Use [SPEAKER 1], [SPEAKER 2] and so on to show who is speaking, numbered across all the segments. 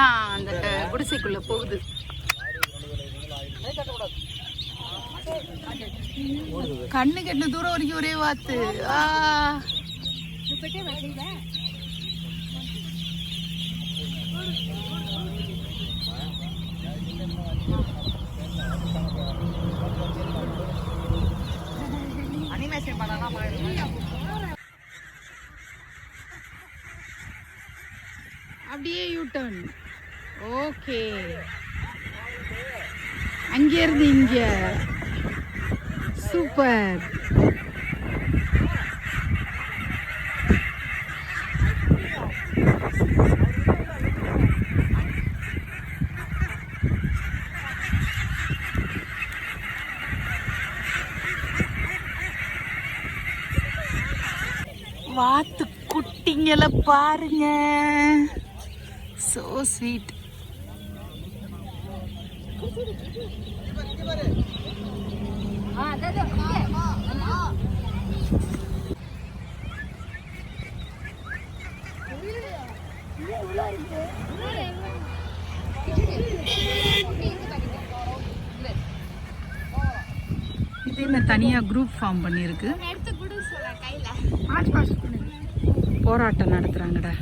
[SPEAKER 1] எல்லாம் அந்த க- குடிசைக்குள்ள போகுது. கண்ணு கெட்ட தூரம் வரைக்கும் ஒரே வாத்து. ஆ. அப்படியே யூ டர்ன் ஓகே. அங்கே இருந்து இங்க. சூப்பர். வாத்து குட்டிங்களை பாருங்க. சோ ஸ்வீட் இது என்ன தனியாக குரூப் ஃபார்ம் பண்ணியிருக்கு. போராட்டம் நடத்துகிறாங்கடா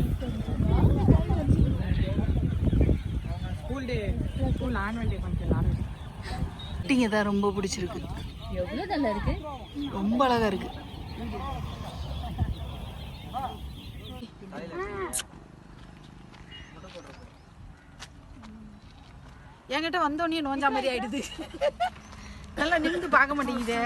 [SPEAKER 1] குட்டிங்க தான் ரொம்ப பிடிச்சிருக்கு.
[SPEAKER 2] எவ்வளோ நல்லா இருக்கு?
[SPEAKER 1] ரொம்ப அழகா இருக்கு. என்கிட்ட வந்தோடனே நோஞ்சா மாதிரி ஆயிடுது. நல்லா நிமிந்து பார்க்க மாட்டேங்குதே.